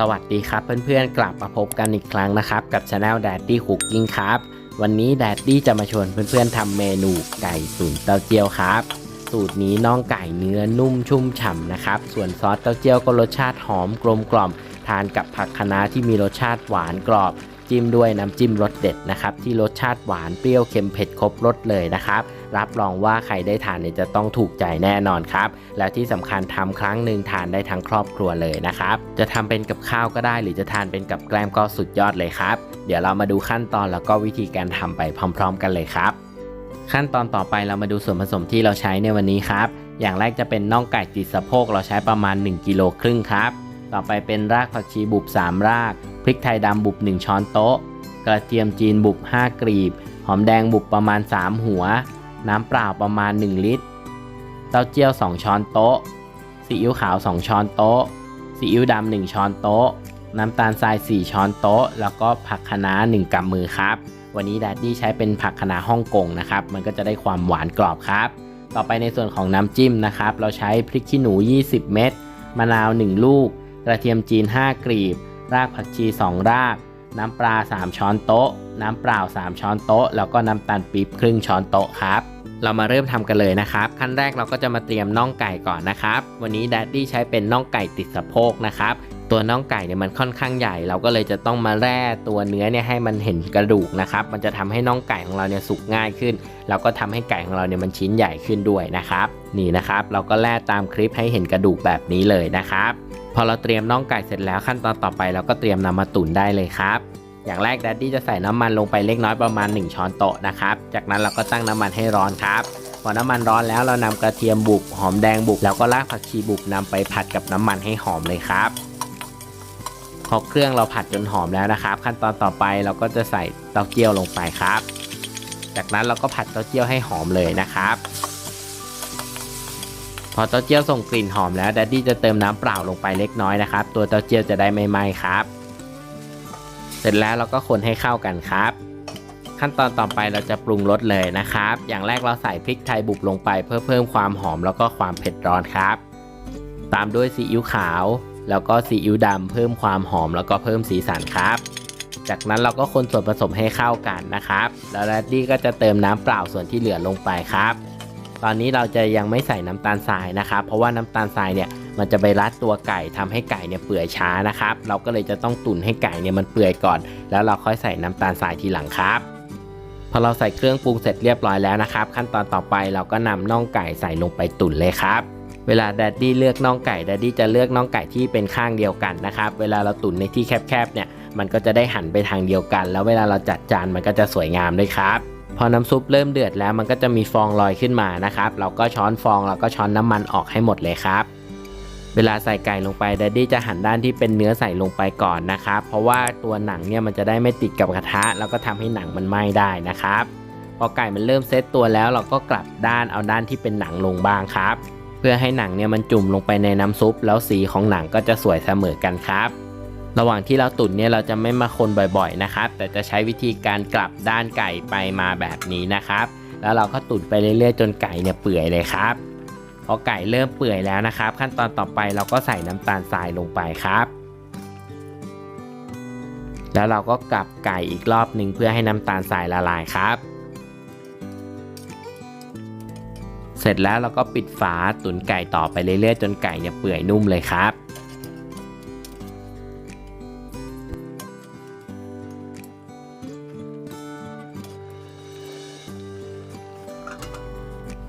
สวัสดีครับเพื่อนๆกลับมาพบกันอีกครั้งนะครับ กับช anel Daddy Cooking ครับ วันนี้ Daddy จะมาชวนเพื่อนๆทำเมนูไก่ตุ๋นเต้าเจี้ยวครับ สูตรนี้น่องไก่เนื้อนุ่มชุ่มฉ่ำนะครับ ส่วนซอสเต้าเจี้ยวก็รสชาติหอมกลมกล่อม ทานกับผักคะน้าที่มีรสชาติหวานกรอบ จิ้มด้วยน้ำจิ้มรสเด็ดนะครับที่รสชาติหวานเปรี้ยวเค็มเผ็ดครบรสเลยนะครับรับรองว่าใครได้ทานเนี่ยจะต้องถูกใจแน่นอนครับแล้วที่สำคัญทำครั้งหนึ่งทานได้ทั้งครอบครัวเลยนะครับจะทำเป็นกับข้าวก็ได้ หรือจะทานเป็นกับแกล้มก็สุดยอดเลยครับ เดี๋ยวเรามาดูขั้นตอนแล้วก็วิธีการทำไปพร้อม ๆ กันเลยครับ ขั้นตอนต่อไปเรามาดูส่วนผสมที่เราใช้ในวันนี้ครับอย่างแรกจะเป็นน่องไก่ติดสะโพกเราใช้ประมาณ 1กิโลครึ่งครับ ต่อไปเป็นรากผักชีบุบ 3 ราก พริกไทยดำบุบ 1 ช้อนโต๊ะ กระเทียมจีนบุบ 5กรีบ หอมแดงบุบประมาณ 3 หัว น้ำเปล่าประมาณ 1 ลิตร เต้าเจี้ยว 2 ช้อนโต๊ะ ซีอิ๊วขาว 2 ช้อนโต๊ะ ซีอิ๊วดำ 1 ช้อนโต๊ะ น้ำตาลทราย 4 ช้อนโต๊ะ แล้วก็ผักคะน้า 1กำมือครับ วันนี้แดดดี้ใช้เป็นผักคะน้าฮ่องกงนะครับ มันก็จะได้ความหวานกรอบครับ ต่อไปในส่วนของน้ำจิ้มนะครับ เราใช้พริกขี้หนู 20 เม็ด มะนาว 1 ลูก กระเทียมจีน 5 กลีบ รากผักชี 2 ราก น้ำปลา 3 ช้อนโต๊ะ น้ำเปล่า 3 ช้อนโต๊ะ แล้วก็น้ำตาลปี๊บครึ่งช้อนโต๊ะครับ เรามาเริ่มทำกันเลยนะครับ ขั้นแรกเราก็จะมาเตรียมน่องไก่ก่อนนะครับ วันนี้แดดดี้ใช้เป็นน่องไก่ติดสะโพกนะครับ ตัวน่องไก่เนี่ยมันค่อนข้างใหญ่ เราก็เลยจะต้องมาแร่ตัวเนื้อเนี่ยให้มันเห็นกระดูกนะครับ มันจะทำให้น่องไก่ของเราเนี่ยสุกง่ายขึ้น แล้วก็ทำให้ไก่ของเราเนี่ยมันชิ้นใหญ่ขึ้นด้วยนะครับ นี่นะครับ เราก็แล่ตามคลิปให้เห็นกระดูกแบบนี้เลยนะครับ พอเราเตรียมน่องไก่เสร็จแล้วขั้นตอนต่อไปเราก็เตรียมนำมาตุ๋นได้เลยครับอย่างแรกแดดดี้จะใส่น้ำมันลงไปเล็กน้อยประมาณ 1 ช้อนโต๊ะนะครับ จากนั้นเราก็ตั้งน้ำมันให้ร้อนครับ พอน้ำมันร้อนแล้วเรานำกระเทียมบุบหอมแดงบุบแล้วก็รากผักชีบุบนำไปผัดกับน้ำมันให้หอมเลยครับ พอเครื่องเราผัดจนหอมแล้วนะครับ ขั้นตอนต่อไปเราก็จะใส่เต้าเจี้ยวลงไปครับ จากนั้นเราก็ผัดเต้าเจี้ยวให้หอมเลยนะครับ พอเต้าเจี้ยวส่งกลิ่นหอมแล้วแดดดี้จะเติมน้ำเปล่าลงไปเล็กน้อยนะครับ ตัวเต้าเจี้ยวจะได้ไม่ไหม้ครับ เสร็จแล้วเราก็คนให้เข้ากันครับ ขั้นตอนต่อไปเราจะปรุงรสเลยนะครับ อย่างแรกเราใส่พริกไทยบุบลงไปเพื่อเพิ่มความหอมแล้วก็ความเผ็ดร้อนครับ ตามด้วยซีอิ๊วขาว แล้วก็ซีอิ๊วดำเพิ่มความหอมแล้วก็เพิ่มสีสันครับ จากนั้นเราก็คนส่วนผสมให้เข้ากันนะครับ แล้วแรดดี้ก็จะเติมน้ำเปล่าส่วนที่เหลือลงไปครับ ตอนนี้เราจะยังไม่ใส่น้ำตาลทรายนะครับ เพราะว่าน้ำตาลทรายเนี่ยมันจะไปรัดตัวไก่ทำให้ไก่เนี่ยเปื่อยช้านะครับ เราก็เลยจะต้องตุ๋นให้ไก่เนี่ยมันเปื่อยก่อน แล้วเราค่อยใส่น้ำตาลทรายทีหลังครับ พอเราใส่เครื่องปรุงเสร็จเรียบร้อยแล้วนะครับ ขั้นตอนต่อไปเราก็นำน่องไก่ใส่ลงไปตุ๋นเลยครับ เวลาแดดดี้เลือกน่องไก่แดดดี้จะเลือกน่องไก่ที่เป็นข้างเดียวกันนะครับ เวลาเราตุ๋นในที่แคบๆเนี่ย มันก็จะได้หันไปทางเดียวกัน แล้วเวลาเราจัดจานมันก็จะสวยงามด้วยครับพอน้ำซุปเริ่มเดือดแล้วมันก็จะมีฟองลอยขึ้นมานะครับ เราก็ช้อนฟองแล้วก็ช้อนน้ำมันออกให้หมดเลยครับ เวลาใส่ไก่ลงไปแดดดี้จะหันด้านที่เป็นเนื้อใส่ลงไปก่อนนะครับ เพราะว่าตัวหนังเนี่ยมันจะได้ไม่ติดกับกระทะ แล้วก็ทำให้หนังมันไหม้ได้นะครับ พอไก่มันเริ่มเซตตัวแล้วเราก็กลับด้านเอาด้านที่เป็นหนังลงบ้างครับ พื่อให้หนังเนี่ยมันจุ่มลงไปในน้ำซุป แล้วสีของหนังก็จะสวยเสมอกันครับ ระหว่างที่เราตุ๋นเนี่ยเราจะไม่มาคนบ่อยๆนะครับ แต่จะใช้วิธีการกลับด้านไก่ไปมาแบบนี้นะครับ แล้วเราก็ตุ๋นไปเรื่อยๆ จนไก่เนี่ยเปื่อยเลยครับพอไก่เริ่มเปื่อยแล้วนะครับ ขั้นตอนต่อไปเราก็ใส่น้ำตาลทรายลงไปครับแล้วเราก็กลับไก่อีกรอบหนึ่งเพื่อให้น้ำตาลทรายละลายครับ สร็จแล้วเราก็ปิดฝาตุ๋นไก่ต่อไปเรื่อยๆ จนไก่เนี่ยเปื่อยนุ่มเลยครับ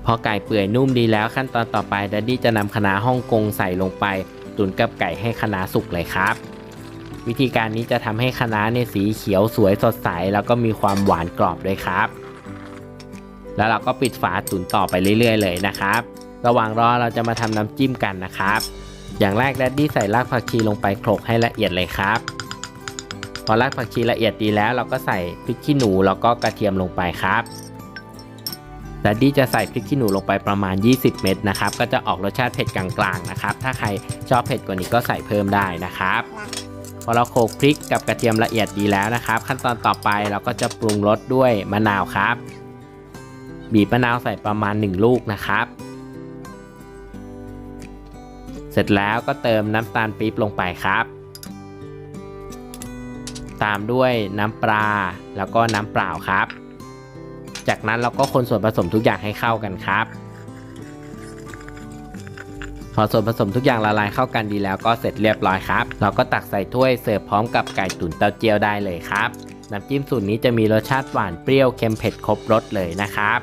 พอไก่เปื่อยนุ่มดีแล้วขั้นตอนต่อไปดัดดี้จะนำคณะฮ่องกงใส่ลงไป ตุ๋นกับไก่ให้คณะสุกเลยครับ วิธีการนี้จะทำให้คณะน้าเนี่ยสีเขียวสวยสดใส แล้วก็มีความหวานกรอบด้วยครับ แล้วเราก็ปิดฝาตุ๋นต่อไปเรื่อย ๆ เลยนะครับ ระหว่างรอเราจะมาทำน้ำจิ้มกันนะครับ อย่างแรกแดดดี้ใส่รากผักชีลงไปโขลกให้ละเอียดเลยครับ พอรากผักชีละเอียดดีแล้ว เราก็ใส่พริกขี้หนูแล้วก็กระเทียมลงไปครับแดดดี้จะใส่พริกขี้หนูลงไปประมาณ 20 เม็ดนะครับ ก็จะออกรสชาติเผ็ดกลางๆนะครับ ถ้าใครชอบเผ็ดกว่านี้ก็ใส่เพิ่มได้นะครับพอเราโขลกพริกกับกระเทียมละเอียดดีแล้วนะครับ ขั้นตอนต่อไปเราก็จะปรุงรสด้วยมะนาวครับ บีบมะนาวใส่ประมาณ 1 ลูกนะครับ เสร็จแล้วก็เติมน้ำตาลปี๊บลงไปครับ ตามด้วยน้ำปลาแล้วก็น้ำเปล่าครับ จากนั้นเราก็คนส่วนผสมทุกอย่างให้เข้ากันครับ พอส่วนผสมทุกอย่างละลายเข้ากันดีแล้วก็เสร็จเรียบร้อยครับ เราก็ตักใส่ถ้วยเสิร์ฟพร้อมกับไก่ตุ๋นเต้าเจี้ยวได้เลยครับน้ำจิ้มสูตรนี้จะมีรสชาติหวานเปรี้ยวเค็มเผ็ดครบรสเลยนะครับ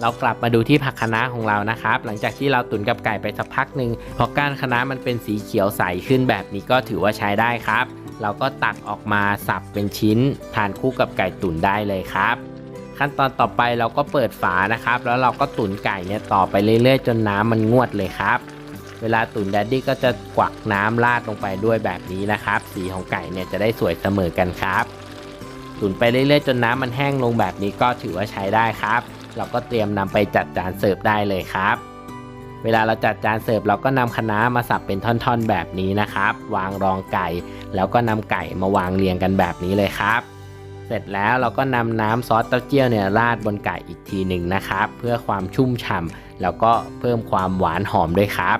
เรากลับมาดูที่ผักคะน้าของเรานะครับ หลังจากที่เราตุ๋นกับไก่ไปสักพักหนึ่งพอก้านคะน้ามันเป็นสีเขียวใสขึ้นแบบนี้ก็ถือว่าใช้ได้ครับ เราก็ตักออกมาสับเป็นชิ้น ทานคู่กับไก่ตุ๋นได้เลยครับ ขั้นตอนต่อไปเราก็เปิดฝานะครับ แล้วเราก็ตุ๋นไก่เนี่ยต่อไปเรื่อยๆ จนน้ำมันงวดเลยครับ เวลาตุ๋นแดดดี้ก็จะกวักน้ำราดลงไปด้วยแบบนี้นะครับ สีของไก่เนี่ยจะได้สวยเสมอกันครับ ตุ๋นไปเรื่อยๆ จนน้ำมันแห้งลงแบบนี้ก็ถือว่าใช้ได้ครับ เราก็เตรียมนำไปจัดจานเสิร์ฟได้เลยครับ เวลาเราจัดจานเสิร์ฟเราก็นำคะน้ามาสับเป็นท่อนๆแบบนี้นะครับ วางรองไก่ แล้วก็นำไก่มาวางเรียงกันแบบนี้เลยครับ เสร็จแล้วเราก็นำน้ำซอสเต้าเจี้ยวเนี่ยราดบนไก่อีกทีหนึ่งนะครับ เพื่อความชุ่มฉ่ำแล้วก็เพิ่มความหวานหอมด้วยครับ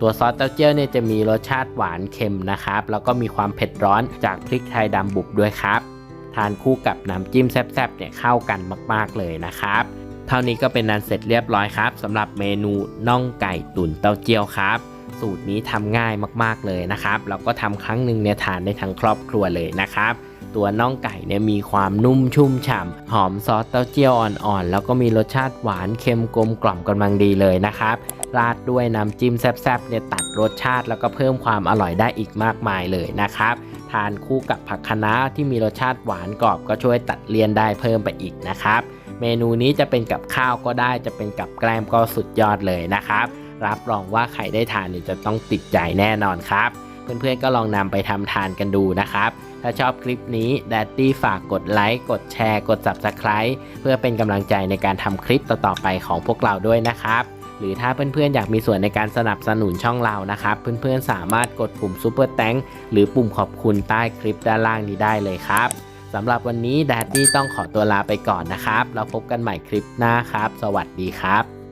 ตัวซอสเต้าเจี้ยวเนี่ยจะมีรสชาติหวานเค็มนะครับ แล้วก็มีความเผ็ดร้อนจากพริกไทยดำบุบด้วยครับ ทานคู่กับน้ำจิ้มแซ่บๆเนี่ยเข้ากันมากๆเลยนะครับ เท่านี้ก็เป็นนันเสร็จเรียบร้อยครับสำหรับเมนูน่องไก่ตุ๋นเต้าเจี้ยวครับ สูตรนี้ทำง่ายมากๆเลยนะครับแล้วก็ทำครั้งหนึ่งเนี่ยทานได้ทั้งครอบครัวเลยนะครับตัวน่องไก่เนี่ยมีความนุ่มชุ่มฉ่ำหอมซอสเต้าเจี้ยวอ่อนๆ แล้วก็มีรสชาติหวานเค็มกลมกล่อมกำลังดีเลยนะครับ ราดด้วยน้ำจิ้มแซ่บๆเนี่ยตัดรสชาติแล้วก็เพิ่มความอร่อยได้อีกมากมายเลยนะครับ ทานคู่กับผักคะน้าที่มีรสชาติหวานกรอบก็ช่วยตัดเลี่ยนได้เพิ่มไปอีกนะครับ เมนูนี้จะเป็นกับข้าวก็ได้จะเป็นกับแกล้มก็สุดยอดเลยนะครับ รับรองว่าใครได้ทานเนี่ยจะต้องติดใจแน่นอนครับ เพื่อนๆก็ลองนำไปทำทานกันดูนะครับ ถ้าชอบคลิปนี้แดดดี้ฝากกดไลค์กดแชร์ กด Subscribe เพื่อเป็นกำลังใจในการทำคลิปต่อๆไปของพวกเราด้วยนะครับ หรือถ้าเพื่อนๆอยากมีส่วนในการสนับสนุนช่องเรานะครับ เพื่อนๆสามารถกดปุ่มซ u เปอร์แตงหรือปุ่มขอบคุณใต้คลิปด้านล่างนี้ได้เลยครับสำหรับวันนี้แดดดี้ต้องขอตัวลาไปก่อนนะครับ เราพบกันใหม่คลิปหน้าครับ สวัสดีครับ